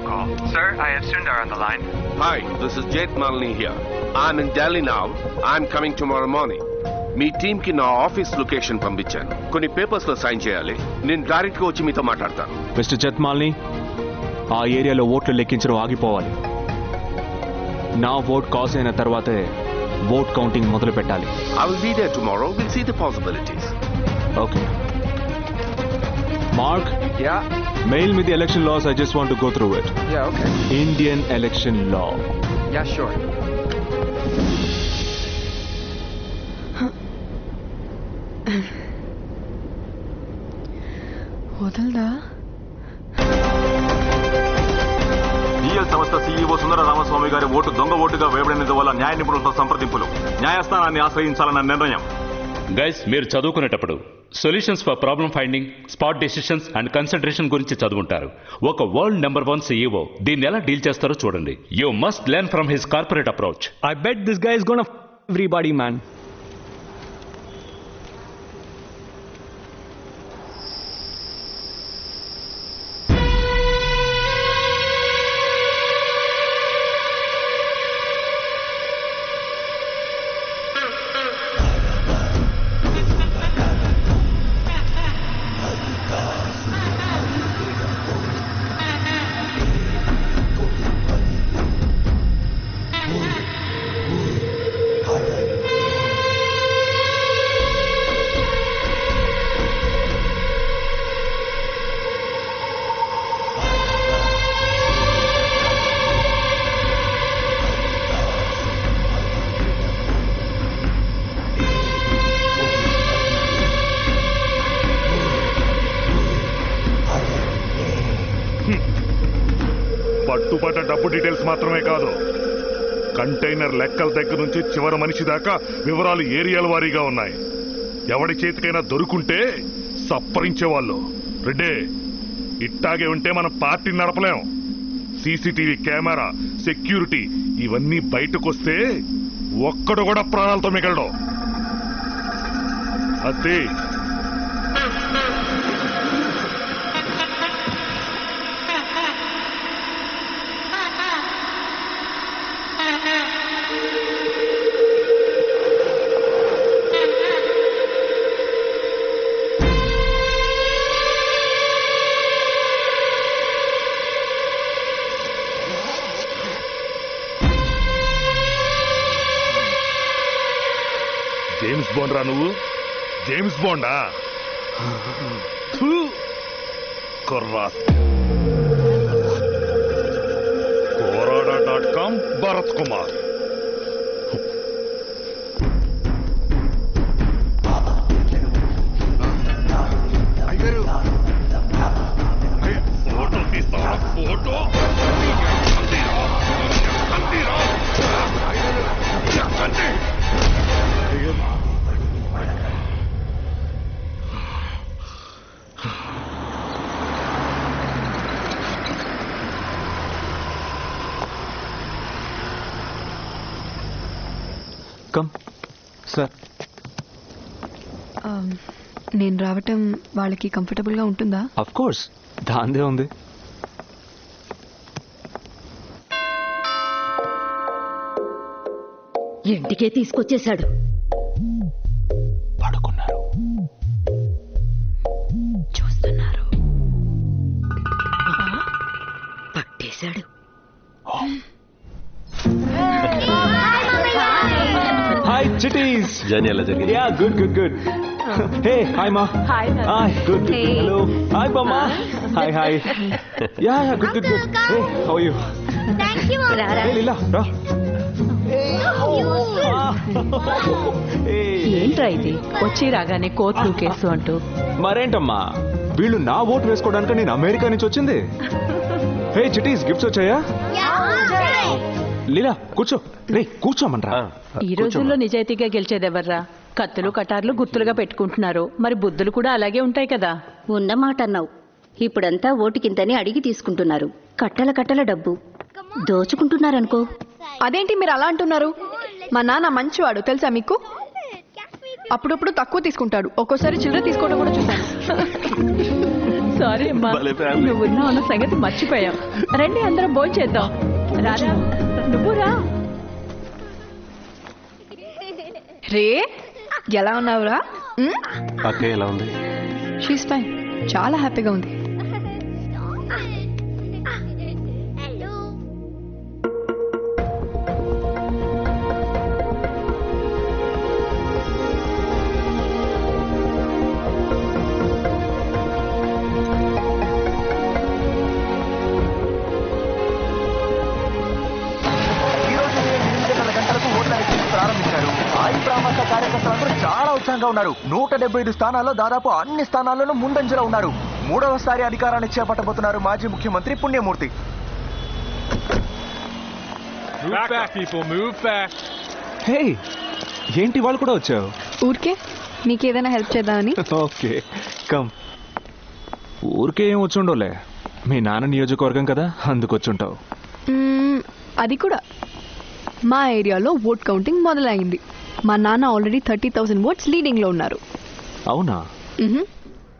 video call. Sir, I have Sundar on the line. Hi, this is Jait Malini here. I'm in Delhi now. I'm coming tomorrow morning. మీ టీమ్కి నా office location పంపించాను కొన్ని పేపర్స్లో sign చేయాలి నేను డైరెక్ట్గా వచ్చి మీతో మాట్లాడతాను మిస్టర్ జత్మాల్ని ఆ ఏరియాలో ఓట్లు లెక్కించడం ఆగిపోవాలి నా ఓట్ కాస్ అయిన తర్వాతే ఓట్ కౌంటింగ్ మొదలు పెట్టాలి I will be there tomorrow will see the possibilities okay mark Yeah, mail me the election laws I just want go through it yeah, okay. Indian election law Yeah, sure. వదలదా? DL సంస్థ CEO Sundara Ramaswamy గారి vote దొంగ ఓటుగా వేయబడినందువల్ల న్యాయ నిపుణులతో సంప్రదింపులు. న్యాయస్థానాన్ని ఆశ్రయించాలన్న నిర్ణయం. Guys మీరు చదువుకునేటప్పుడు solutions for problem finding spot decisions and concentration గురించి చదువుంటారు. ఒక వరల్డ్ నెంబర్ వన్ సీఈఓ దీన్ని ఎలా డీల్ చేస్తారో చూడండి. You must learn from his corporate approach. I bet this guys gone everybody man పట్టుబడ్డ డబ్బు డీటెయిల్స్ మాత్రమే కాదు. కంటైనర్ లెక్కల దగ్గర నుంచి చివరి మనిషి దాకా వివరాలు ఏరియాల వారీగా ఉన్నాయి. ఎవడి చేతికైనా దొరుకుంటే సప్పరించేవాళ్ళు. రెడ్డే ఇట్టాగే ఉంటే మన పార్టీ నడపలేం. సీసీటీవీ కెమెరా సెక్యూరిటీ ఇవన్నీ బయటకొస్తే ఒక్కడు కూడా ప్రాణాలతో మిగలడం. అదే బాండ్ రా నువ్వు? జేమ్స్ బాండా? కుర్రాస్. కోరాడా dot com? Bharat Kumar. Come sir నేను రావటం వాళ్ళకి కంఫర్టబుల్గా ఉంటుందా? అఫ్ కోర్స్ దాందే ఉంది. ఇంటికే తీసుకొచ్చేశాడు. చిటీస్ జర్నీ ఎలా జరిగింది? Ya good good good hey hi మా hi hi good hello hi బామ్మా hi hi ya ya good good good hey how you రారా హే లీలా రా ఏంట్రా ఇది? వచ్చి రాగానే కోర్టు కేసు అంటూ. మరేంటమ్మా? వీళ్ళు నా ఓటు వేసుకోవడానికి నేను అమెరికా నుంచి వచ్చింది. హే చిటీస్ గిఫ్ట్స్ వచ్చాయా? లీలా కూర్చో. రే కూర్చోమనరా. ఈ రోజుల్లో నిజాయితీగా గెలిచేదెవర్రా? కత్తులు కటార్లు గుర్తులుగా పెట్టుకుంటున్నారు. మరి బుద్ధులు కూడా అలాగే ఉంటాయి కదా. ఉన్నమాట అన్నావు ఇప్పుడంతా ఓటుకింతని అడిగి తీసుకుంటున్నారు. కట్టల కట్టల డబ్బు. దోచుకుంటున్నారనుకో. అదేంటి మీరు అలా అంటున్నారు? మా నాన్న మంచివాడు తెలుసా మీకు? అప్పుడప్పుడు తక్కువ తీసుకుంటాడు. ఒక్కోసారి చిల్లర తీసుకోవడం కూడా చూశాను. సారీ అమ్మా. నువ్వు ఉన్నావు అన్న సంగతి మర్చిపోయాం. రండి అందరం భోజనం చేద్దాం రారా నువ్వు రా రే ఎలా ఉన్నావురా? అక్క ఎలా ఉంది? షీస్ ఫైన్ చాలా హ్యాపీగా ఉంది. ఉత్సాహంగా ఉన్నారు. నూట డెబ్బై ఐదు స్థానాల్లో దాదాపు అన్ని స్థానాల్లోనూ ముందంజలో ఉన్నారు. మూడవసారి అధికారాన్ని చేపట్టబోతున్నారు మాజీ ముఖ్యమంత్రి పుణ్యమూర్తి. హే ఏంటి వాళ్ళు కూడా వచ్చావు? ఊరికే? నీకేదైనా హెల్ప్ చేద్దామని? ఓకే కమ్ ఊరికే ఏం వచ్చుండోలే. మీ నాన్న నియోజకవర్గం కదా అందుకొచ్చుంటావు మ్మ్, అది కూడా. మా ఏరియాలో ఓట్ కౌంటింగ్ మొదలైంది. మా నాన్న ఆల్రెడీ థర్టీ థౌసండ్ ఓట్స్ లీడింగ్లో ఉన్నారు. అవునా? మ్హూ.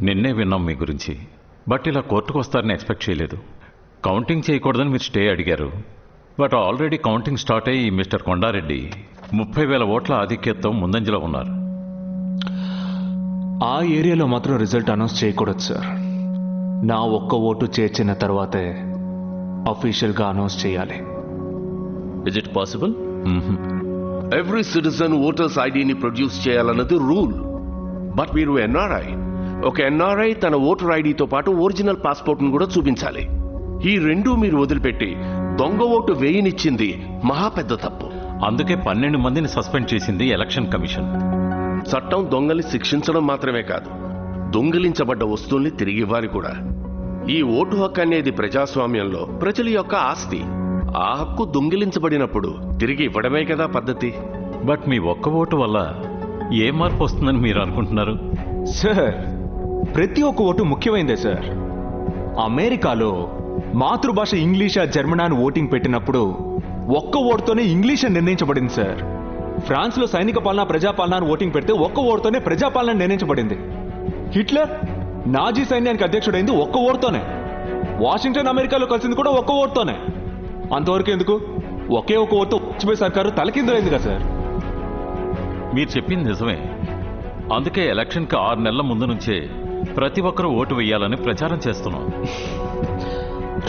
నిన్నే విన్నాం మీ గురించి. బట్ ఇలా కోర్టుకు వస్తారని ఎక్స్పెక్ట్ చేయలేదు. కౌంటింగ్ చేయకూడదని మీరు స్టే అడిగారు. బట్ ఆల్రెడీ కౌంటింగ్ స్టార్ట్ అయ్యి మిస్టర్ కొండారెడ్డి ముప్పై వేల ఓట్ల ఆధిక్యతతో ముందంజలో ఉన్నారు. ఆ ఏరియాలో మాత్రం రిజల్ట్ అనౌన్స్ చేయకూడదు సార్. నా ఒక్క ఓటు చేర్చిన తర్వాతే అఫీషియల్గా అనౌన్స్ చేయాలి. Is it possible every citizen voters ఐడిని ప్రొడ్యూస్ చేయాలన్నది రూల్ బట్ మీరు ఎన్ఆర్ఐ ఒక ఎన్ఆర్ఐ తన ఓటర్ ఐడితో పాటు ఒరిజినల్ పాస్పోర్ట్ను కూడా చూపించాలి. ఈ రెండు మీరు వదిలిపెట్టి దొంగ ఓటు వేయనిచ్చింది మహా పెద్ద తప్పు. అందుకే పన్నెండు మందిని సస్పెండ్ చేసింది ఎలక్షన్ కమిషన్. చట్టం దొంగల్ని శిక్షించడం మాత్రమే కాదు దొంగిలించబడ్డ వస్తువుల్ని తిరిగి ఇవ్వాలి కూడా. ఈ ఓటు హక్కు అనేది ప్రజాస్వామ్యంలో ప్రజల యొక్క ఆస్తి. ఆ హక్కు దొంగిలించబడినప్పుడు తిరిగి ఇవ్వడమే కదా పద్ధతి. బట్ మీ ఒక్క ఓటు వల్ల ఏ మార్పు వస్తుందని మీరు అనుకుంటున్నారు? సార్ ప్రతి ఒక్క ఓటు ముఖ్యమైందే సార్. అమెరికాలో మాతృభాష ఇంగ్లీషా జర్మనా అని ఓటింగ్ పెట్టినప్పుడు ఒక్క ఓటుతోనే ఇంగ్లీష్ అని నిర్ణయించబడింది సార్. ఫ్రాన్స్లో సైనిక పాలన ప్రజాపాలన అని ఓటింగ్ పెడితే ఒక్క ఓటుతోనే ప్రజాపాలన నిర్ణయించబడింది. హిట్లర్ నాజీ సైన్యానికి అధ్యక్షుడైంది ఒక్క ఓటుతోనే. వాషింగ్టన్ అమెరికాలో కలిసింది కూడా ఒక్క ఓటుతోనే. అంతవరకు ఎందుకు? ఒకే ఒక ఓటుతో వాజ్పేయి సర్కారు తలకిందులైంది కదా సార్. మీరు చెప్పింది నిజమే. అందుకే ఎలక్షన్కి ఆరు నెలల ముందు నుంచే ప్రతి ఒక్కరూ ఓటు వేయాలని ప్రచారం చేస్తున్నాం.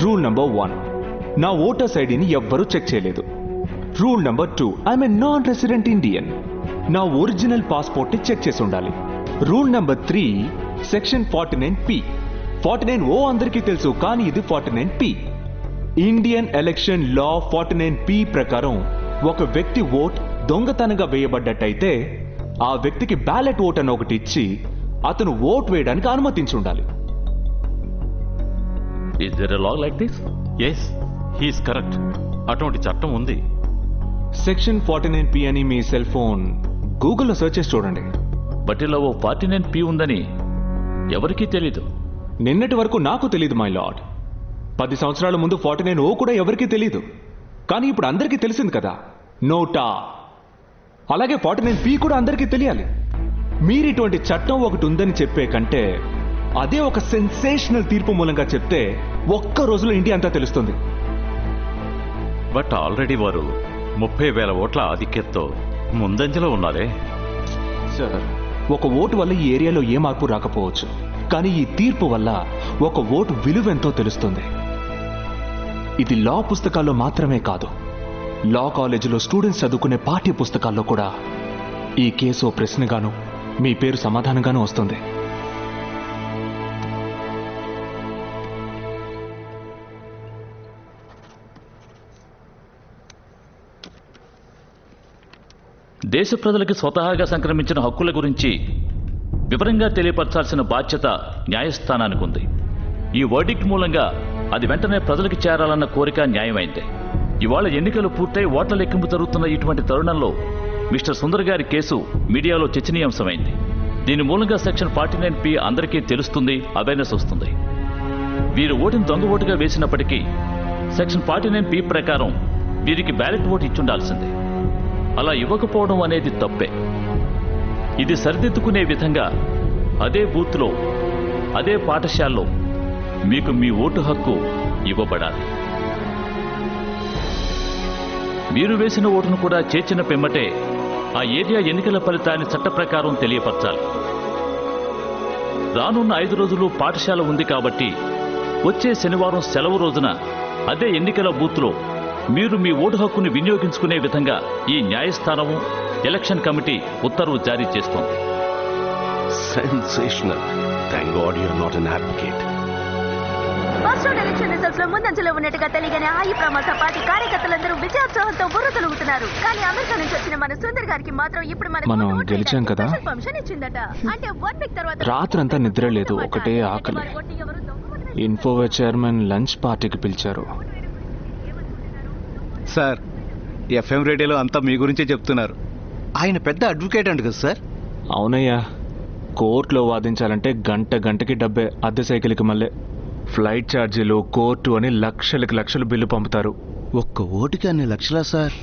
రూల్ నంబర్ వన్ నా ఓటర్స్ ఐడిని ఎవ్వరూ చెక్ చేయలేదు. Rule number two I'm a non resident Indian నా ఒరిజినల్ పాస్పోర్ట్ని చెక్ చేసి ఉండాలి. Rule number three section forty nine P forty nine O అందరికీ తెలుసు కానీ ఇది forty nine P Indian election law forty nine P ప్రకారం ఒక వ్యక్తి ఓట్ దొంగతనంగా వేయబడ్డట్టయితే ఆ వ్యక్తికి బ్యాలెట్ ఓట్ అని ఒకటి ఇచ్చి అతను ఓట్ వేయడానికి అనుమతించి ఉండాలి. Is there law like this yes he's correct అటువంటి చట్టం ఉంది. సెక్షన్ ఫార్టీ నైన్ పి అని మీ సెల్ ఫోన్ గూగుల్లో సెర్చ్ చేసి చూడండి. బట్ ఇలా ఓ ఫార్టీ నైన్ పి ఉందని ఎవరికీ తెలీదు. నిన్నటి వరకు నాకు తెలియదు మై లార్డ్ పది సంవత్సరాల ముందు ఫార్టీ నైన్ ఓ కూడా ఎవరికీ తెలియదు కానీ ఇప్పుడు అందరికీ తెలిసింది కదా. నోటా. అలాగే ఫార్టీ నైన్ పి కూడా అందరికీ తెలియాలి. మీరు ఇటువంటి చట్టం ఒకటి ఉందని చెప్పే కంటే అదే ఒక సెన్సేషనల్ తీర్పు మూలంగా చెప్తే ఒక్క రోజులో ఇండియా అంతా తెలుస్తుంది. బట్ ఆల్రెడీ వారు ముప్పై వేల ఓట్ల ఆధిక్యతతో ముందంజలో ఉన్నారే. సార్ ఒక ఓటు వల్ల ఈ ఏరియాలో ఏ మార్పు రాకపోవచ్చు. కానీ ఈ తీర్పు వల్ల ఒక ఓటు విలువెంతో తెలుస్తుంది. ఇది లా పుస్తకాల్లో మాత్రమే కాదు. లా కాలేజీలో స్టూడెంట్స్ చదువుకునే పాఠ్య పుస్తకాల్లో కూడా ఈ కేసు ప్రశ్నగాను మీ పేరు సమాధానంగాను వస్తుంది. దేశ ప్రజలకి స్వతహాగా సంక్రమించిన హక్కుల గురించి వివరంగా తెలియపరచాల్సిన బాధ్యత న్యాయస్థానానికి ఉంది ఈ వర్డిక్ట్ మూలంగా అది వెంటనే ప్రజలకు చేరాలన్న కోరిక న్యాయమైంది. ఇవాళ ఎన్నికలు పూర్తయి ఓట్ల లెక్కింపు జరుగుతున్న ఇటువంటి తరుణంలో మిస్టర్ సుందర్ గారి కేసు మీడియాలో చర్చనీయాంశమైంది. దీని మూలంగా సెక్షన్ ఫార్టీ నైన్ పి అందరికీ తెలుస్తుంది అవేర్నెస్ వస్తుంది. వీరు ఓటుని దొంగ ఓటుగా వేసినప్పటికీ సెక్షన్ ఫార్టీ నైన్ పి ప్రకారం వీరికి బ్యాలెట్ ఓటు ఇచ్చుండాల్సిందే. అలా ఇవ్వకపోవడం అనేది తప్పే. ఇది సరిదిద్దుకునే విధంగా అదే బూత్లో అదే పాఠశాలలో మీకు మీ ఓటు హక్కు ఇవ్వబడాలి. మీరు వేసిన ఓటును కూడా చేర్చిన పిమ్మటే ఆ ఏరియా ఎన్నికల ఫలితాన్ని చట్ట ప్రకారం తెలియపరచాలి. రానున్న ఐదు రోజులు పాఠశాల ఉంది కాబట్టి వచ్చే శనివారం సెలవు రోజున అదే ఎన్నికల బూత్లో మీరు మీ ఓటు హక్కుని వినియోగించుకునే విధంగా ఈ న్యాయస్థానము ఎలక్షన్ కమిటీ ఉత్తర్వు జారీ చేస్తోంది. Sensational thank god you're not an advocate first round election రిజల్ట్స్లో ముందంజలో ఉన్నట్టుగా తెలియగానే ఆయి ప్రమాస పార్టీ కార్యకర్తలందరూ విజయోత్సవంతో బుర్రతలుగుతున్నారు కానీ అమెరికా నుంచి వచ్చిన మన సుందర్ గారికి మాత్రం ఇప్పుడు మనం గెలిచాం కదా? స్పెషల్ పర్మిషన్ ఇచ్చిందట. అంటే వన్ వీక్ తర్వాత రాత్రంతా నిద్ర లేదు ఒకటే ఆకలి. ఇన్ఫోవే చైర్మన్ లంచ్ పార్టీకి పిలిచారు. సార్ ఎఫ్ఎం రేడియోలో అంతా మీ గురించే చెప్తున్నారు. ఆయన పెద్ద అడ్వకేట్ అంట కదా సార్. అవునయ్యా కోర్టులో వాదించాలంటే గంట గంటకి డబ్బే అద్దె సైకిల్కి మళ్ళీ. ఫ్లైట్ ఛార్జీలు కోర్టు అని లక్షలకి లక్షలు బిల్లు పంపుతారు. ఒక్క ఓటుకి అన్ని లక్షలా సార్?